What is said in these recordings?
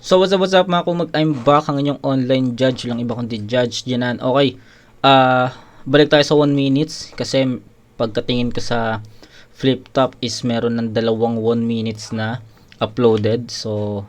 So what's up, what's up mga kumag, I'm back ang inyong online judge lang iba kundi judge Janan. Okay, ah balik tayo sa 1 minutes kasi pagkatingin ko sa flip top is meron ng dalawang 1 minutes na uploaded. So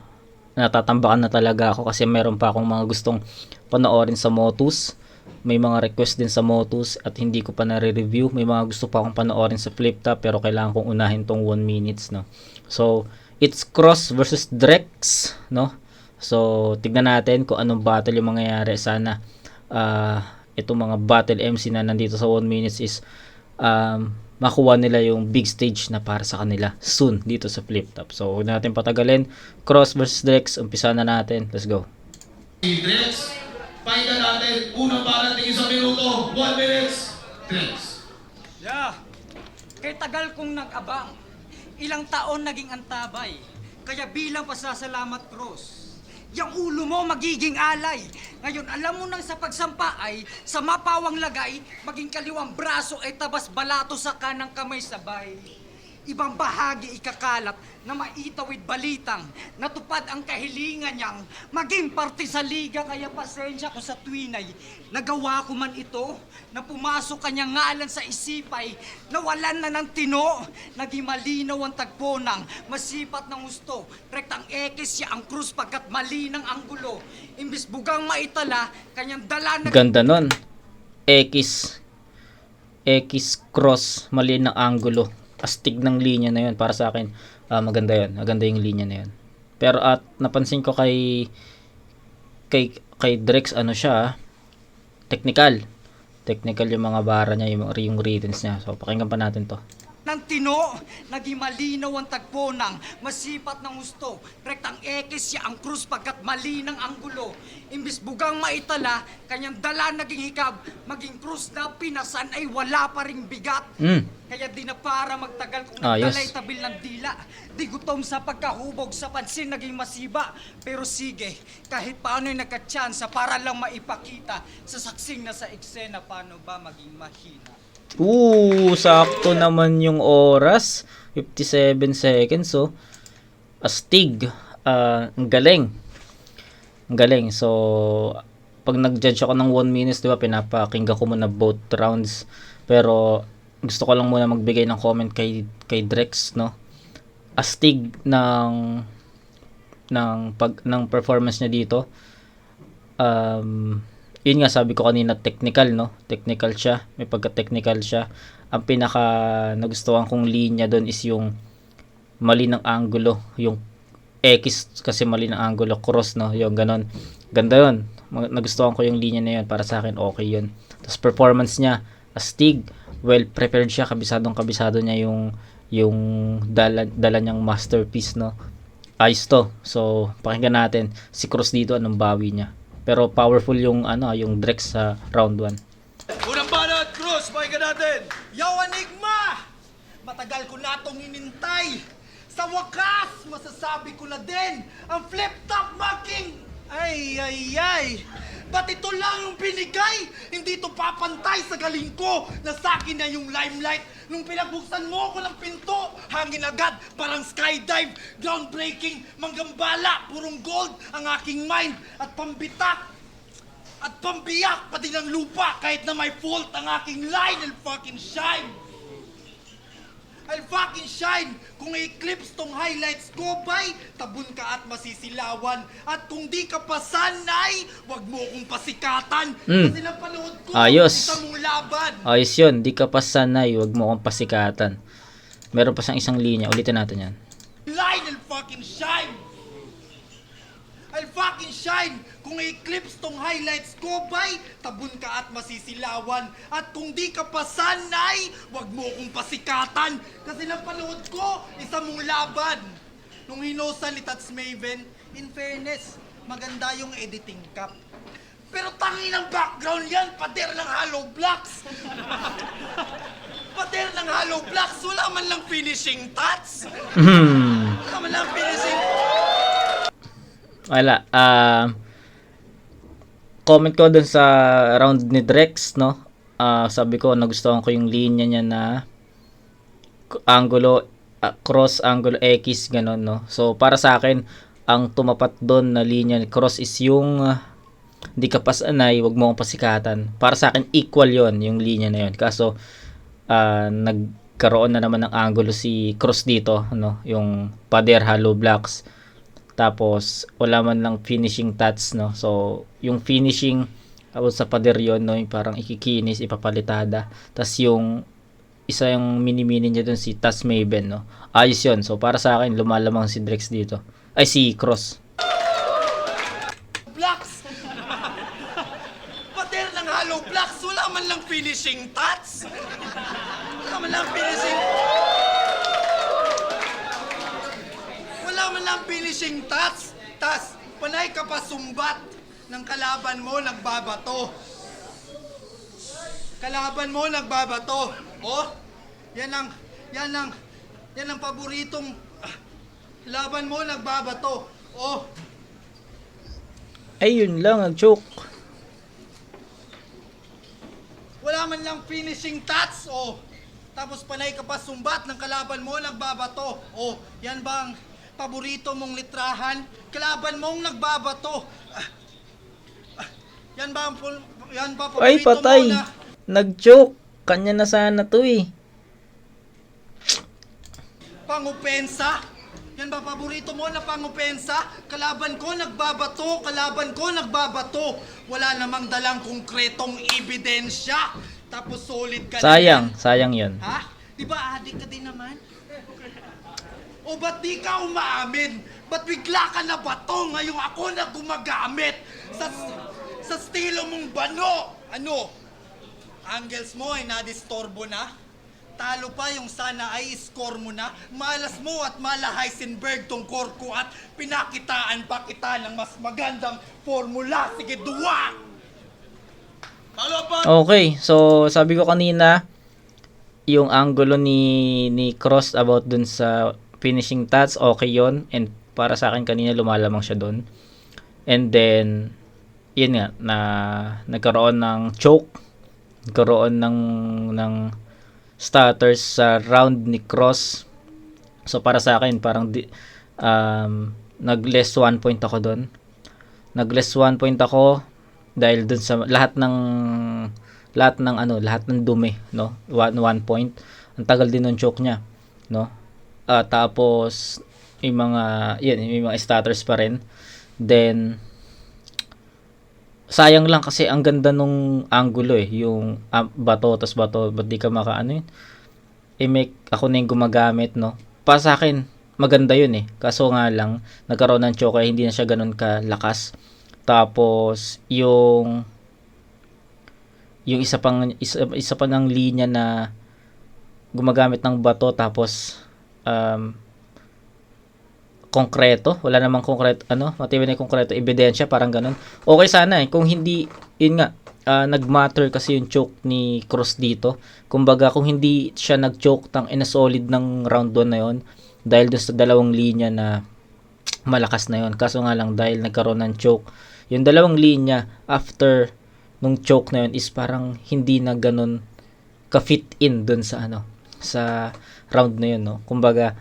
natatambakan na talaga ako kasi meron pa akong mga gustong panoorin sa Motus. May mga request din sa Motus at hindi ko pa nare-review. May mga gusto pa akong panoorin sa flip top pero kailangan kong unahin tong 1 minutes no. So it's Cross versus Drex no. So tignan natin kung anong battle yung mangyayari. Sana ah itong mga battle MC na nandito sa 1 minutes is um, makuha nila yung big stage na para sa kanila soon dito sa flip top. So huwag na natin patagalin. Cross versus Drex, umpisa na natin. Let's go. Drex, pakinggan natin. Unang para tingin sa minuto. 1 minutes. Drex. Yeah. Kay tagal kong nag-abang, ilang taon naging antabay. Kaya bilang pasasalamat cross, yung ulo mo magiging alay. Ngayon, alam mo nang sa pagsampa ay, sa mapawang lagay, maging kaliwang braso ay tabas balato sa kanang kamay sabay. Ibang bahagi ikakalat na maitawid balitang natupad ang kahilingan niyang maging parte sa liga. Kaya pasensya ko sa tuwinay nagawa ko man ito na pumasok kanyang ngalan sa isipay nawalan na ng tino. Naging malinaw ang tagpo ng masipat ng gusto rektang ekis siya ang krus pagkat mali ng anggulo. Imbis bugang maitala kanyang dala na Ganda nun. X. X cross mali ng angulo. Astig ng linya na yun para sa akin. ah, maganda yun. Maganda yung linya na yun. Pero at napansin ko kay kay kay Drex ano siya ah, technical. Technical yung mga bara niya, yung, yung readings niya. So pakinggan pa natin to. Ng tino, naging malinaw ang tagpo ng masipat ng gusto. Rektang ekis siya ang krus pagkat mali ng anggulo. Imbis bugang maitala, kanyang dala naging hikab, maging krus na pinasan ay wala pa ring bigat. Mm. Kaya di na para magtagal kung Ayos. nagdalay tabil ng dila. Di gutom sa pagkahubog sa pansin naging masiba. Pero sige, kahit paano'y nagkatsansa para lang maipakita sa saksing na sa eksena paano ba maging mahina. Oo, sakto naman yung oras. 57 seconds, so. Astig. Ah, ang galing. Ang galing. So, pag nag-judge ako ng 1 minutes, di ba, pinapakinggan ko muna both rounds. Pero, gusto ko lang muna magbigay ng comment kay, kay Drex, no? Astig ng ng pag ng performance niya dito. Um, yun nga sabi ko kanina technical no? Technical siya. May pagka technical siya. Ang pinaka nagustuhan kong linya doon is yung mali ng angulo. Yung X kasi mali ng angulo cross no? Yung ganon ganda yun. Nagustuhan ko yung linya na yun. Para sa akin okay yun. Tapos performance niya astig. Well prepared siya. Kabisadong kabisado niya yung yung dala, dala niyang masterpiece no? Ayos to. So pakinggan natin. Si Cross dito anong bawi niya pero powerful yung ano yung Drex sa round 1 Unang banat. Cross, pakinggan natin. Yo, Enigma! Matagal ko na itong inintay. Sa wakas, masasabi ko na din, ang flip-top mugging! Ay, ay, ay! Ba't ito lang yung binigay? Hindi to papantay sa galing ko na sa akin na yung limelight. Nung pinagbuksan mo ko ng pinto, hangin agad, parang skydive, groundbreaking, manggambala, purong gold ang aking mind at pambitak at pambiyak pati ng lupa kahit na may fault ang aking line I'll fucking shine I'll fucking shine! Kung i-eclipse tong highlights ko bay tabun ka at masisilawan. At kung di ka pa sanay wag mo akong pasikatan. Mm. kasi napanood ko Ayos. isa mong laban. Ayos yun. Di ka pa sanay wag mo akong pasikatan. Meron pa siyang isang linya. Ulitin natin yan. Line I'll fucking shine! I'll fucking shine kung i-eclipse tong highlights ko bay tabun ka at masisilawan. At kung di ka pa sanay wag mo akong pasikatan. Kasi napanood ko isa mong laban. Nung hinosan ni Tats Maven in fairness maganda yung editing cap. Pero tangin ang background yan pader ng hollow blocks. Pader ng hollow blocks wala man lang finishing touch Hmm. wala man lang finishing. Wala. Ah comment ko dun sa round ni Drex no Ah, sabi ko nagustuhan ko yung linya niya na angulo ah, cross angulo X ganon no so para sa akin ang tumapat doon na linya ni Cross is yung ah, hindi ka pasanay, wag mo akong pasikatan. Para sa akin, equal yon yung linya na yon. Kaso, ah, nagkaroon na naman ng angulo si Cross dito, no? yung pader hollow blocks. Tapos, wala man lang finishing touch, no? So, yung finishing about sa pader yun, no? Yung parang ikikinis, ipapalitada. Tapos yung isa yung mini-mini niya dun si Taz Maven, no? Ayos yun. So, para sa akin, lumalamang si Drex dito. Ay, si Cross. blocks. Pader ng hollow blocks, wala man lang finishing touch. Wala man lang finishing... Wala man lang finishing touch. Tas, panay ka pa sumbat ng kalaban mo nagbabato. Kalaban mo nagbabato. Oh, yan ang, yan ang, yan ang paboritong ah, laban mo nagbabato. Oh, Ay, yun lang, nag-choke. Wala man lang finishing touch, oh. Tapos panay ka pa sumbat ng kalaban mo, nagbabato. Oh, yan bang paborito mong litrahan? Kalaban mong nagbabato. Ah, ah, yan ba ang pul- yan ba paborito Ay, patay. mo na Nag-choke. Kanya na sana to eh. pangupensa? Yan ba paborito mo na pangupensa? Kalaban ko nagbabato, kalaban ko nagbabato. Wala namang dalang konkretong ebidensya. Tapos solid ka na Sayang, yan. sayang yun. Ha? Di ba adik ka din naman? O ba't di ka umaamin? Ba't bigla ka na bato ngayong ako na gumagamit? Sa, sa estilo mong bano? Ano? Angles mo ay nadistorbo na? Talo pa yung sana ay score mo na? Malas mo at mala Heisenberg tong core ko at pinakitaan pa kita ng mas magandang formula. Sige, duwa! Okay, so sabi ko kanina, yung angulo ni ni Cross about dun sa finishing touch, okay yon And para sa akin kanina lumalamang siya dun. And then, yun nga, na nagkaroon ng choke, nagkaroon ng, ng starters sa round ni Cross. So para sa akin, parang di, um, nag-less one point ako dun. Nag-less one point ako dahil dun sa lahat ng lahat ng ano, lahat ng dumi, no? One, one point. Ang tagal din ng choke niya, no? Ah, tapos yung mga yun, yung mga starters pa rin. Then sayang lang kasi ang ganda nung angulo eh, yung ah, bato tas bato, ba't di ka maka ano yun? Eh, make ako na yung gumagamit, no? Para sa akin, maganda yun eh. Kaso nga lang, nagkaroon ng choke, hindi na siya ganun kalakas. Tapos, yung yung isa pang isa, isa pa ng linya na gumagamit ng bato tapos um, konkreto. Wala namang konkreto ano matibay na konkreto. Ebidensya parang ganun. Okay sana eh. Kung hindi yun nga ah, nagmatter kasi yung choke ni Cross dito. Kumbaga kung hindi siya nag-choke tang ina solid ng round 1 na yon dahil doon sa dalawang linya na malakas na yon kaso nga lang dahil nagkaroon ng choke yung dalawang linya after nung choke na yun is parang hindi na ganun ka-fit in dun sa ano sa round na yun no? Kumbaga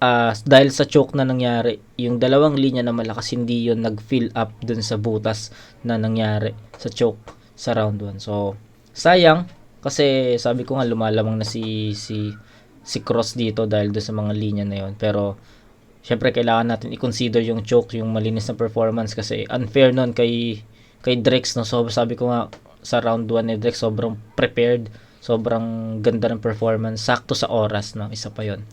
ah, dahil sa choke na nangyari yung dalawang linya na malakas hindi yun nag-fill up dun sa butas na nangyari sa choke sa round 1 so sayang kasi sabi ko nga lumalamang na si si si Cross dito dahil doon sa mga linya na yun. Pero syempre kailangan natin i-consider yung choke yung malinis na performance kasi unfair nun kay kay Drex no? So sabi ko nga sa round 1 ni Drex sobrang prepared sobrang ganda ng performance sakto sa oras no isa pa yon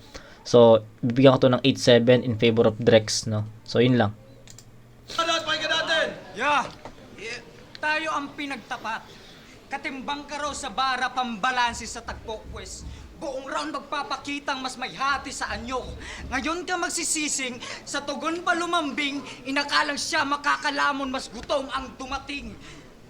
so bibigyan ko to ng 8-7 in favor of Drex no so yun lang natin! Yeah. Tayo ang pinagtapat. Katimbang ka raw sa bara pambalansi sa tagpokwes. Buong round magpapakitang mas may hati sa anyo. Ngayon ka magsisising, sa tugon pa lumambing, inakalang siya makakalamon mas gutom ang dumating.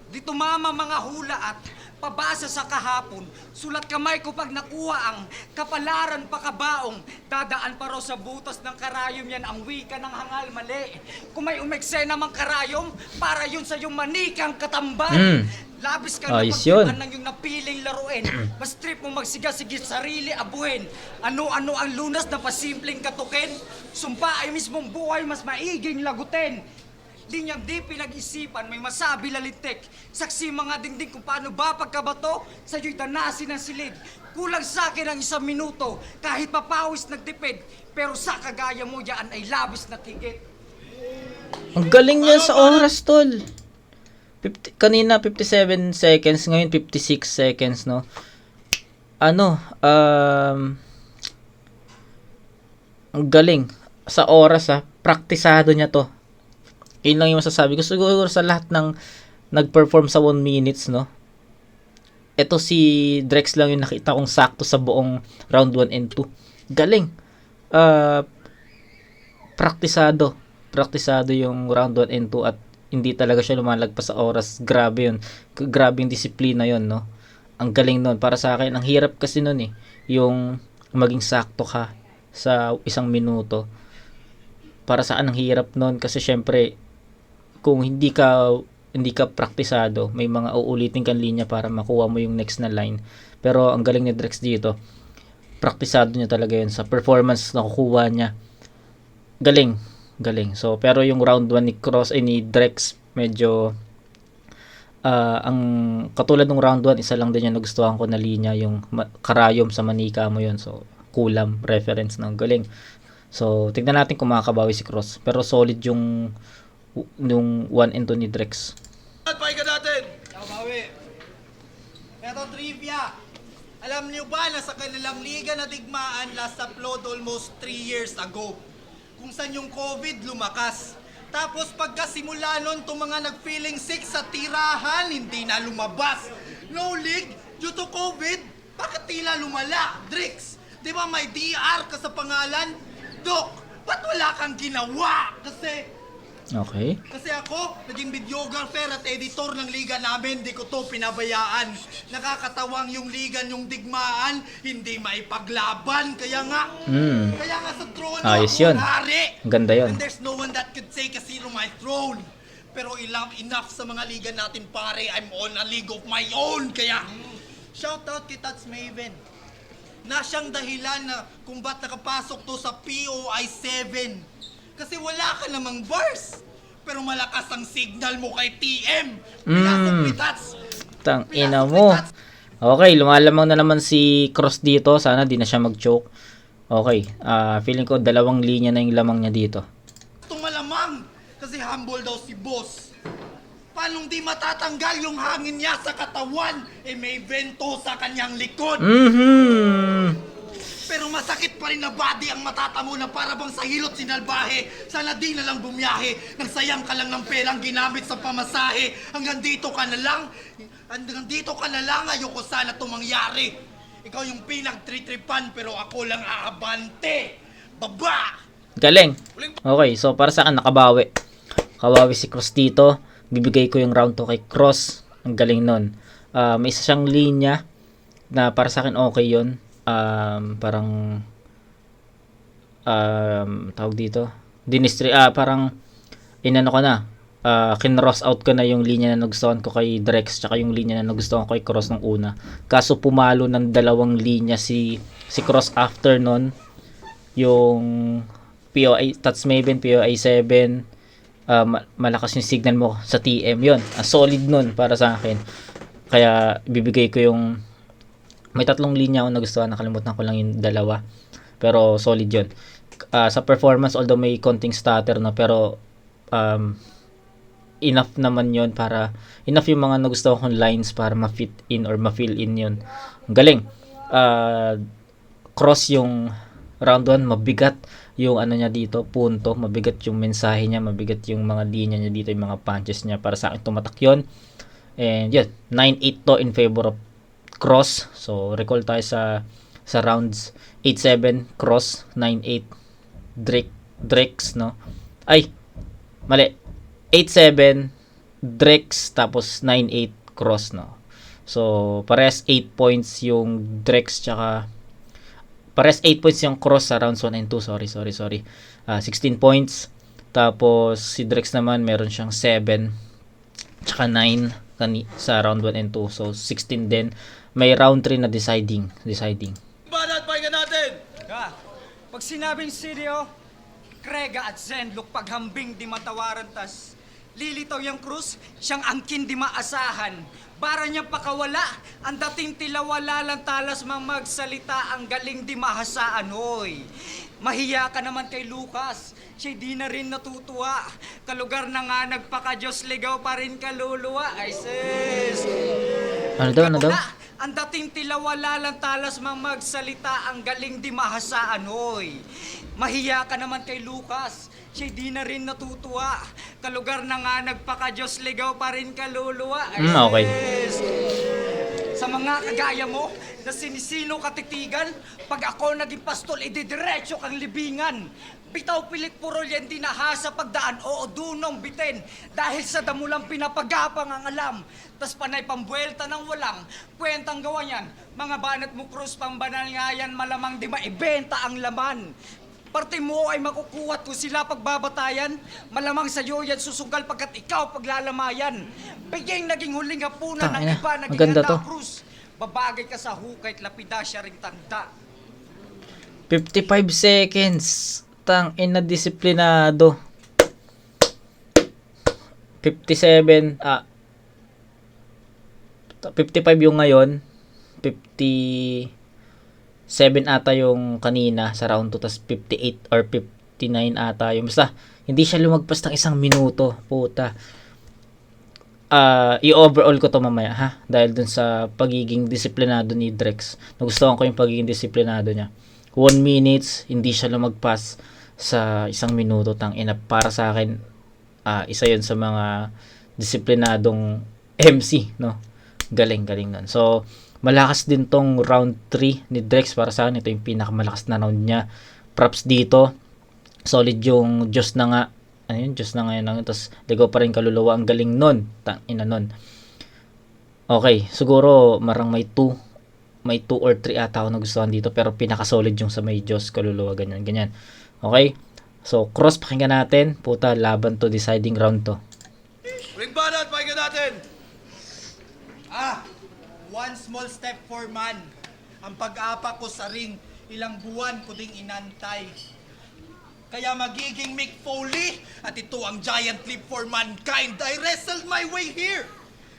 Di tumama mga hula at pabasa sa kahapon, sulat kamay ko pag nakuha ang kapalaran pa kabaong, dadaan pa raw sa butas ng karayom yan ang wika ng hangal mali. Kung may umekse namang karayom, para yun sa yung manikang katamban. Mm. Labis ka Ayos na pagtipan ng yung napiling laruin. Mas trip mo magsigasigit sarili abuhin. Ano-ano ang lunas na pasimpleng katukin. Sumpa ay mismong buhay mas maiging lagutin. Linyang di pinag-isipan, may masabi lalitik. Saksi mga dingding kung paano ba pagkabato, sa'yo'y danasin ang silid. Kulang sa akin ang isang minuto, kahit papawis nagtipid. Pero sa kagaya mo, yan ay labis na tigit. Ang galing niya sa oras, tol. 50, kanina 57 seconds, ngayon 56 seconds, no? Ano, um, ang galing. Sa oras, ha. Praktisado niya to. Yun lang yung masasabi ko. Siguro sa lahat ng nag-perform sa 1 minutes, no? Ito si Drex lang yung nakita kong sakto sa buong round 1 and 2. Galing. Uh, praktisado. Praktisado yung round 1 and 2 at hindi talaga siya lumalagpas sa oras. Grabe yun. Grabe yung disiplina yun, no? Ang galing nun. Para sa akin, ang hirap kasi nun eh. Yung maging sakto ka sa isang minuto. Para saan ang hirap nun? Kasi syempre, kung hindi ka hindi ka praktisado, may mga uulitin kang linya para makuha mo yung next na line. Pero ang galing ni Drex dito, praktisado niya talaga yun sa performance na kukuha niya. Galing, galing. So, pero yung round 1 ni Cross ay ni Drex medyo ah, ang katulad ng round 1, isa lang din yung nagustuhan ko na linya, yung karayom sa manika mo yun. So, kulam reference ng galing. So, tignan natin kung makakabawi si Cross. Pero solid yung yung 1 and 2 ni Drex. At pakinggan natin. Ikaw, Bawi. Eto trivia. Alam niyo ba na sa kanilang liga na digmaan last upload almost 3 years ago? Kung saan yung COVID lumakas. Tapos pagkasimula nun, itong mga nag-feeling sick sa tirahan, hindi na lumabas. No league, due to COVID, bakit tila lumala? Drix, di ba may DR ka sa pangalan? Dok, ba't wala kang ginawa? Kasi Okay. kasi ako, naging videographer at editor ng liga namin, di ko to pinabayaan. Nakakatawang yung liga yung digmaan, hindi maipaglaban. Kaya nga, Mm. kaya nga sa trono Ayos ako yun. hari. Ganda yun. And there's no one that could take a zero my throne. Pero enough, enough sa mga liga natin pare, I'm on a league of my own. Kaya, shout out kay Tats Maven na siyang dahilan na kung ba't nakapasok to sa POI 7. Kasi wala ka namang bars. Pero malakas ang signal mo kay TM. Mm. Tang ina mo. Okay, lumalamang na naman si Cross dito. Sana di na siya mag-choke. Okay, ah feeling ko dalawang linya na yung lamang niya dito. Tumalamang. Kasi humble daw si boss. Paano di matatanggal yung hangin niya sa katawan? Eh may vento sa kanyang likod. Mhm. Masakit pa rin na body ang matatamo na para bang sa hilot sinalbahe. Sana di na lang bumiyahe. Nagsayang ka lang ng perang ginamit sa pamasahe. Hanggang dito ka na lang. Hanggang dito ka na lang. Ayoko sana tumangyari. Ikaw yung pinagtritripan pero ako lang aabante. Baba! Galing. Okay, so para sa akin nakabawi. Kabawi si Cross dito. Bibigay ko yung round to kay Cross. Ang galing nun. Ah, may isa siyang linya na para sa akin okay yun. Um, parang um, tawag dito. Dinistri, ah, parang inano ko na. Ah, kinross out ko na yung linya na nagustuhan ko kay Drex tsaka yung linya na nagustuhan ko kay Cross nung una. Kaso pumalo ng dalawang linya si si Cross after nun yung POI Tats Maven POI 7 uh, ma- malakas yung signal mo sa TM yon ah, solid nun para sa akin kaya bibigay ko yung may tatlong linya ako nagustuhan nakalimutan ko lang yung dalawa. Pero solid yon Ah, sa performance although may konting stutter na pero um, enough naman yon para enough yung mga nagustuhan kong lines para ma-fit in or ma-fill in yon Ang galing. Ah, cross yung round 1 mabigat yung ano niya dito punto. Mabigat yung mensahe niya mabigat yung mga linya niya dito yung mga punches niya. Para sa akin tumatak yon and yun 9-8 to in favor of cross so recall tayo sa sa rounds 8-7 cross 9-8 Drake Drex no ay mali 8-7 Drex tapos 9-8 cross no so pares 8 points yung Drex tsaka Pares 8 points yung cross sa rounds 1 and 2. Sorry, sorry, sorry. Ah, 16 points. Tapos si Drex naman meron siyang 7 tsaka 9. kani sa round 1 and 2. So 16 din. May round 3 na deciding, deciding. Banat, pahinga natin! Ka, pag sinabing Sirio, Krega at Zenluk paghambing di matawaran tas lilitaw yung krus, siyang angkin di maasahan. Bara niyang pakawala, ang dating tilawala lang talas mang magsalita, ang galing di mahasaan, hoy. Mahiya ka naman kay Lucas, siya di na rin natutuwa. Kalugar na nga nagpaka-Diyos ligaw pa rin kaluluwa. Ay sis! Ano daw, ano daw? Ang dating tilawala lang talas mang magsalita, ang galing di mahasaan, hoy. Mahiya ka naman kay Lucas, siya di na rin natutuwa. Kalugar na nga nagpaka-Diyos ligaw pa rin kaluluwa. Mm, okay. sis. Sa mga kagaya mo, na sinisino katitigan, pag ako naging pastol, ididiretso kang libingan. Bitaw pilit puro yan dinahasa pagdaan, oo dunong bitin. Dahil sa damulang pinapagapang ang alam. Tas panay pambuelta ng walang, kwentang gawa yan. Mga banat mo krus pambanal nga yan, malamang di maibenta ang laman. Parte mo ay makukuhat kung sila pagbabatayan. Malamang sa'yo yan susugal pagkat ikaw paglalamayan. Biging naging huling hapunan ng Tangina, iba, naging maganda handa to. krus. Babagay ka sa hukay at lapida siya ring tanda. 55 seconds. Tang ina disiplinado. 57 ah 55 yung ngayon. 57 ata yung kanina sa round 2 tas 58 or 59 ata yung basta hindi siya lumagpas ng isang minuto puta. Ah i-overall ko to mamaya ha? Dahil dun sa pagiging disiplinado ni Drex. Nagustuhan ko yung pagiging disiplinado niya. 1 minutes hindi siya lumagpas sa isang minuto tang ina. Para sa akin ah, isa yun sa mga disiplinadong MC no? Galing galing nun. So malakas din tong round 3 ni Drex para sa akin. Ito yung pinakamalakas na round niya. Props dito. Solid yung Diyos na nga. Ano yun? Na nga yun tapos ligaw pa rin kaluluwa. Ang galing nun. Tang ina nun. Okay. Siguro marang may 2 may 2 or 3 ata ako nagustuhan dito. Pero pinaka-solid yung sa may Diyos kaluluwa ganyan ganyan. Okay? So cross pakinggan natin. Puta laban to. Deciding round to. Ring banat, pahinga natin! Ah, one small step for man. Ang pag-apa ko sa ring, ilang buwan ko ding inantay. Kaya magiging Mick Foley at ito ang giant leap for mankind. I wrestled my way here.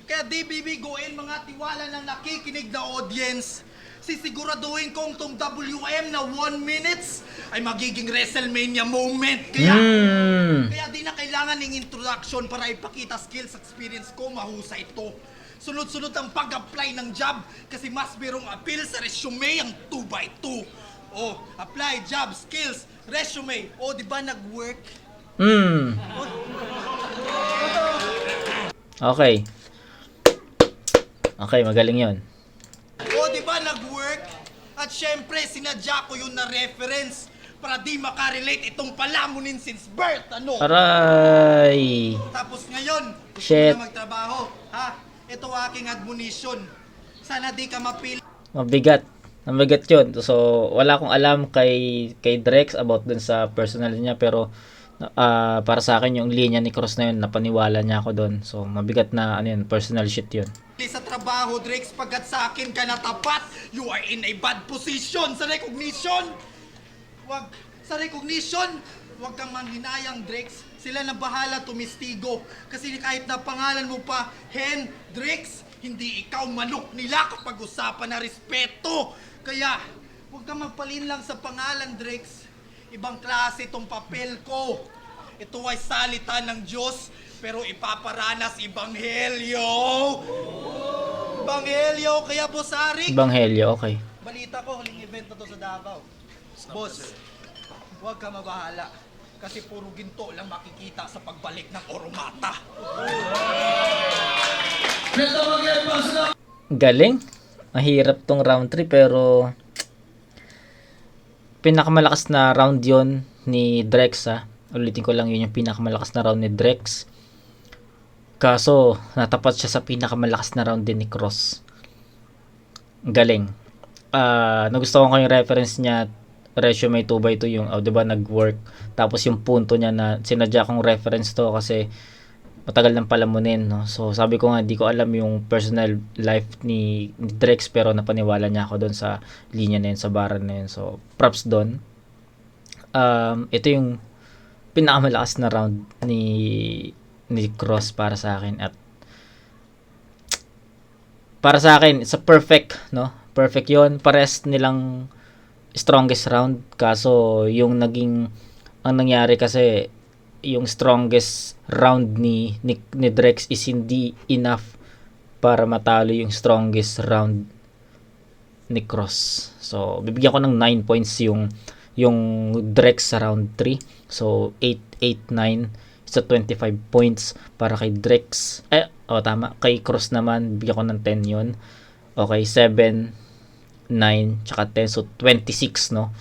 Kaya di bibiguin mga tiwala ng nakikinig na audience. Sisiguraduhin kong tong WM na 1 minutes ay magiging WrestleMania moment. Kaya mm. kaya di na kailangan ng introduction para ipakita skills experience ko, mahusay ito. Sunod-sunod ang pag-apply ng job kasi mas merong appeal sa resume ang 2x2. Oh, apply, job, skills, resume. Oh, di ba nag-work? Mm. Okay. Okay, magaling yon. Oh, di ba nag-work? At syempre, sinadya ko yun na reference para di makarelate itong palamunin since birth, ano? Aray. Tapos ngayon, gusto Shit. na magtrabaho, ha? Ito aking admonition. Sana di ka mapili Mabigat. Mabigat yun. So, wala akong alam kay, kay Drex about dun sa personal niya. Pero, ah, para sa akin, yung linya ni Cross na yun, napaniwala niya ako doon. So, mabigat na, ano yun, personal shit yun. sa trabaho, Drex, pagkat sa akin ka na tapat, you are in a bad position sa recognition. Wag, sa recognition, wag kang manghinayang, Drex. Sila na bahala tumistigo. Kasi kahit na pangalan mo pa, Hen, Drex, hindi ikaw manok nila kapag usapan na respeto. Kaya, wag kang magpalin lang sa pangalan, Drex. Ibang klase itong papel ko. Ito ay salita ng Diyos, pero ipaparanas Ibanghelyo. Ibanghelyo, kaya Boss Arik, Ebanghelyo, okay. balita ko, huling event na to sa Davao. Boss, huwag ka mabahala. Kasi puro ginto lang makikita sa pagbalik ng Oromata. Galing. Mahirap tong round 3 pero pinakamalakas na round yon ni Drex ha. Ulitin ko lang yun yung pinakamalakas na round ni Drex. Kaso natapat siya sa pinakamalakas na round din ni Cross. Galing. Ah, nagustuhan ko yung reference niya resume 2x2 yung oh, 'di ba nag-work tapos yung punto niya na sinadya kong reference to kasi matagal nang palamunin, no? So, sabi ko nga, di ko alam yung personal life ni, ni Drex, pero napaniwala niya ako doon sa linya na yun, sa baran na yun. So, props doon. Um, ito yung pinakamalakas na round ni ni Cross para sa akin at para sa akin it's a perfect no perfect yon pares nilang strongest round kaso yung naging ang nangyari kasi yung strongest round ni ni, ni Drex is hindi enough para matalo yung strongest round ni Cross. So, bibigyan ko ng 9 points yung yung Drex sa round 3. So, 8, 8, 9 sa 25 points para kay Drex. Eh, oh, tama. Kay Cross naman, bigyan ko ng 10 yon Okay, 7, 9, tsaka 10. So, 26, no?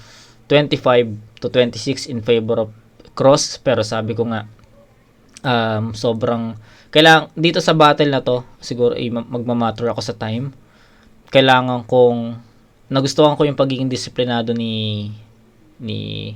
25 to 26 in favor of Cross. Pero sabi ko nga, um, sobrang, kailangan, dito sa battle na to, siguro eh, mag- magmamatter ako sa time. Kailangan kong, nagustuhan ko yung pagiging disiplinado ni, ni,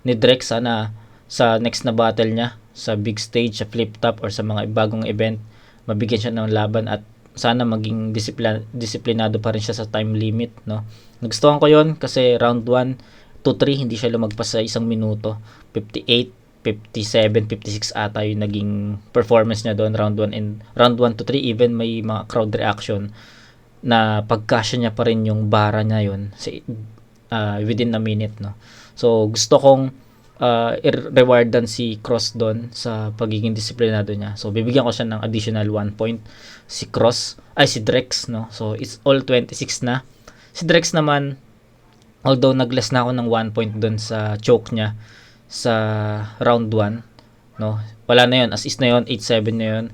ni Drex sana sa next na battle niya sa big stage, sa flip top or sa mga bagong event, mabigyan siya ng laban at sana maging disiplina, disiplinado pa rin siya sa time limit, no? Nagustuhan ko 'yon kasi round 1 to 3 hindi siya lumagpas sa isang minuto. 58, 57, 56 ata yung naging performance niya doon round 1 and round 1 to 3 even may mga crowd reaction na pagkasya niya pa rin yung bara niya yun sa uh, within a minute no. So gusto kong uh, i-rewardan si Cross doon sa pagiging disiplinado niya. So bibigyan ko siya ng additional 1 point si Cross ay si Drex no. So it's all 26 na. Si Drex naman although nagless na ako ng 1 point doon sa choke niya sa round 1 no. Wala na 'yon, as is na 'yon, 8-7 na 'yon.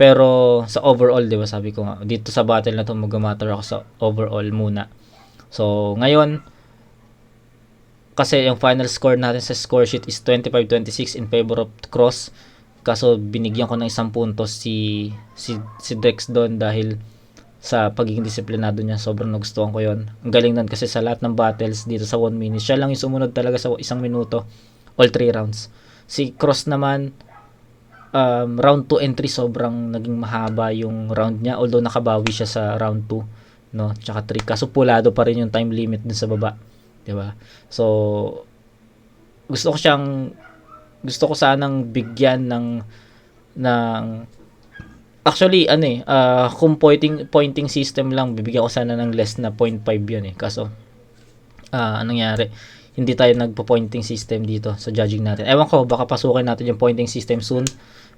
Pero sa overall, 'di ba, sabi ko nga dito sa battle na 'to mag-matter ako sa overall muna. So ngayon kasi yung final score natin sa score sheet is 25-26 in favor of Cross. Kaso binigyan ko ng isang punto si si si Dex doon dahil sa pagiging disiplinado niya. Sobrang nagustuhan ko 'yon. Ang galing nun kasi sa lahat ng battles dito sa 1 minute, siya lang yung sumunod talaga sa isang minuto all 3 rounds. Si Cross naman um, round 2 and 3 sobrang naging mahaba yung round niya although nakabawi siya sa round 2 no tsaka 3 kaso pulado pa rin yung time limit dun sa baba 'di ba so gusto ko siyang gusto ko sanang bigyan ng ng actually ano eh ah, kung pointing pointing system lang bibigyan ko sana ng less na 0.5 yun eh kaso ah anong nangyari hindi tayo nagpo-pointing system dito sa judging natin. Ewan ko, baka pasukin natin yung pointing system soon.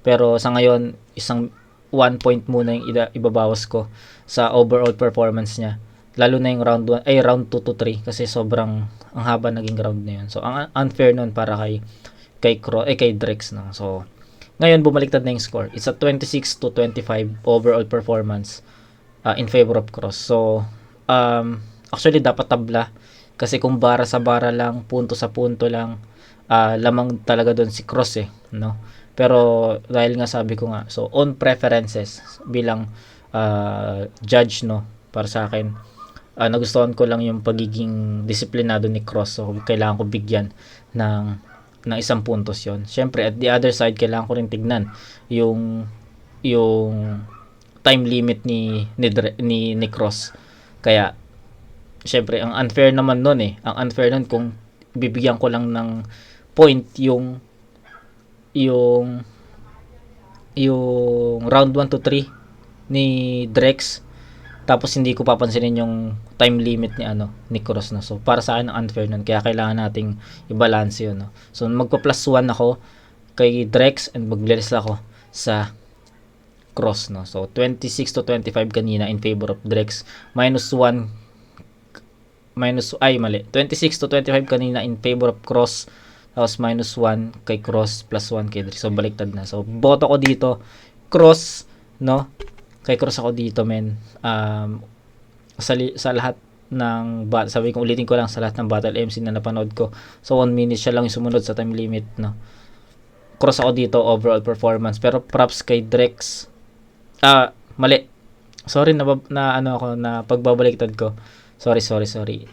Pero sa ngayon, isang one point muna yung ibabawas ko sa overall performance niya. Lalo na yung round 1, ay round 2 to 3 kasi sobrang ang haba naging round na yun. So ang unfair nun para kay kay Cro eh kay Drex no. So ngayon bumaliktad na yung score. It's a 26 to 25 overall performance uh, in favor of Cross. So um actually dapat tabla kasi kung bara sa bara lang, punto sa punto lang, ah, lamang talaga doon si Cross eh, no? Pero dahil nga sabi ko nga, so on preferences bilang ah, judge no para sa akin, ah, nagustuhan ko lang yung pagiging disiplinado ni Cross. So kailangan ko bigyan ng ng isang puntos 'yon. Syempre at the other side kailangan ko rin tignan yung yung time limit ni ni, ni, ni Cross. Kaya syempre ang unfair naman nun eh. Ang unfair nun kung bibigyan ko lang ng point yung yung yung round 1 to 3 ni Drex tapos hindi ko papansinin yung time limit ni ano ni Cross no. So para sa akin ang unfair nun. Kaya kailangan nating i-balance yun no. So magpa plus 1 ako kay Drex and mag-less ako sa Cross no. So 26 to 25 kanina in favor of Drex. Minus 1 minus ay mali. 26 to 25 kanina in favor of cross. Tapos minus 1 kay cross plus 1 kay Drake so baliktad na. So boto ko dito. Cross no kay cross ako dito men. Um, sa, sa lahat ng bat sabi ko ulitin ko lang sa lahat ng battle MC na napanood ko. So 1 minute siya lang yung sumunod sa time limit no? Cross ako dito overall performance. Pero props kay Drex. Ah mali. Sorry na, na ano ako na pagbabaliktad ko. Sorry, sorry, sorry.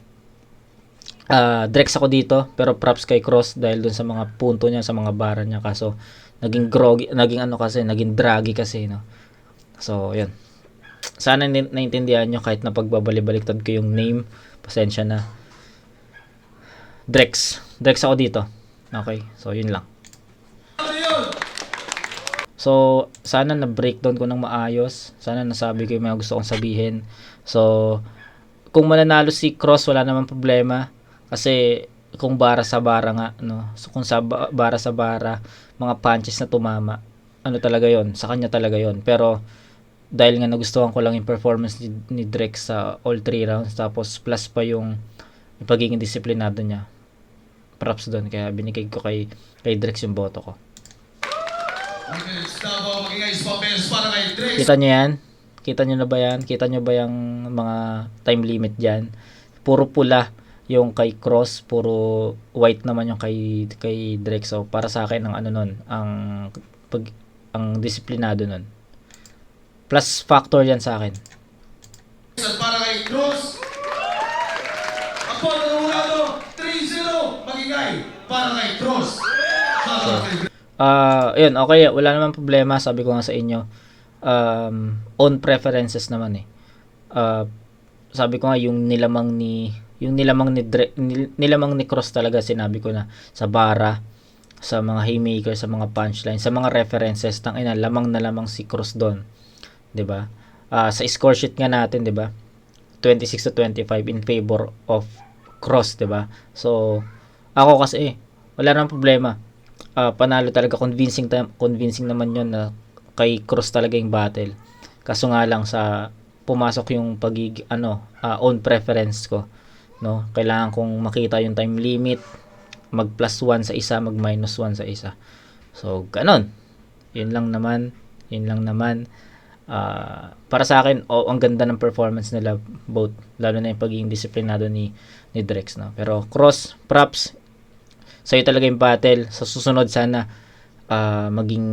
Uh, Drex ako dito, pero props kay Cross dahil dun sa mga punto niya, sa mga bara niya. Kaso, naging groggy, naging ano kasi, naging draggy kasi, no. So, yun. Sana na- naintindihan nyo kahit na pagbabalik-baliktad ko yung name. Pasensya na. Drex. Drex ako dito. Okay. So, yun lang. So, sana na-breakdown ko ng maayos. Sana nasabi ko yung mga gusto kong sabihin. So, kung mananalo si Cross, wala naman problema. Kasi, kung bara sa bara nga, no? So, kung sa ba- bara sa bara, mga punches na tumama, ano talaga yon Sa kanya talaga yon Pero, dahil nga nagustuhan ko lang yung performance ni, ni Drake sa all three rounds, tapos plus pa yung, yung pagiging disiplinado niya. Props doon. Kaya binigay ko kay, kay Drake yung boto ko. Drex. Kita nyo yan? Kita nyo na ba yan? Kita nyo ba yung mga time limit dyan? Puro pula yung kay Cross, puro white naman yung kay kay Drake. So para sa akin ang ano nun, ang pag ang disiplinado nun. Plus factor yan sa akin. At para kay Cruz. Na numulado. 3-0. Magingay para kay Cruz. Ah, yun, okay, wala naman problema, sabi ko nga sa inyo. Um, own preferences naman eh. Ah, sabi ko nga yung nilamang ni yung nilamang ni Dre, nil- nilamang ni Cross talaga sinabi ko na sa bara sa mga haymaker, sa mga punchline, sa mga references, tang ina lamang na lamang si Cross doon. 'Di ba? Ah, sa score sheet nga natin, 'di ba? 26 to 25 in favor of Cross, 'di ba? So, ako kasi eh, wala namang problema. Ah, panalo talaga. Convincing convincing naman yon na kay Cross talaga yung battle. Kaso nga lang sa pumasok yung pagig ano ah, own preference ko no? Kailangan kong makita yung time limit. Mag plus 1 sa isa mag minus 1 sa isa. So ganon yun lang naman. Yun lang naman Ah, para sa akin oh, ang ganda ng performance nila both lalo na yung pagiging disiplinado ni ni Drex no pero Cross props sa'yo talaga yung battle. Sa susunod sana ah, maging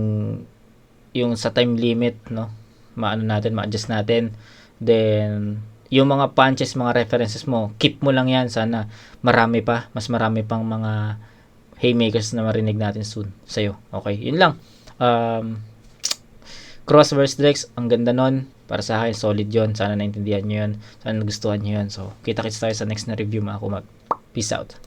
yung sa time limit, no? Maano natin, ma-adjust natin. Then, yung mga punches, mga references mo, keep mo lang yan. Sana marami pa, mas marami pang mga haymakers na marinig natin soon sa'yo. Okay, yun lang. Um, Cross versus Drex, ang ganda nun. Para sa akin, solid yon Sana naintindihan nyo yun. Sana nagustuhan nyo yun. So, kita-kits tayo sa next na review mga kumag. Peace out.